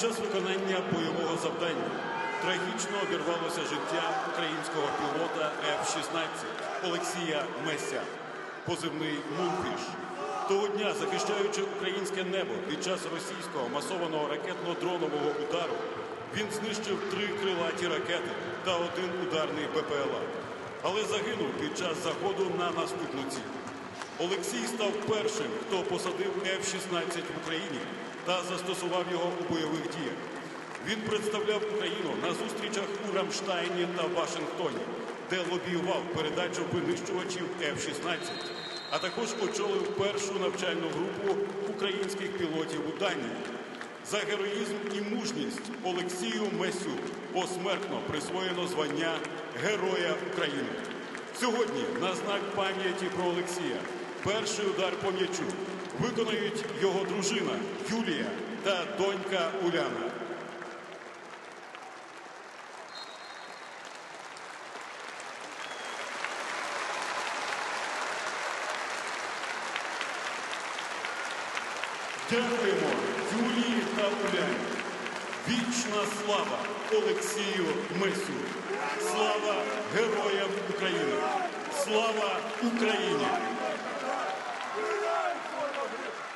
час виконання бойового завдання трагічно обірвалося життя українського пілота F-16 Олексія Меся, позивний Мунфіш. Того дня, захищаючи українське небо під час російського масованого ракетно-дронового удару, він знищив три крилаті ракети та один ударний БПЛА. Але загинув під час заходу на наступну ціль. Олексій став першим, хто посадив F-16 в Україні та застосував його у бойових діях. Він представляв Україну на зустрічах у Рамштайні та Вашингтоні, де лобіював передачу винищувачів F-16, а також очолив першу навчальну групу українських пілотів у Данії. За героїзм і мужність Олексію Месю посмертно присвоєно звання Героя України. Сьогодні на знак пам'яті про Олексія перший удар по м'ячу виконують його дружина Юлія та донька Уляна. Дякуємо Юлії та Уляні. Вічна слава Олексію Месю. Слава героям України! Слава Україні! Thank you.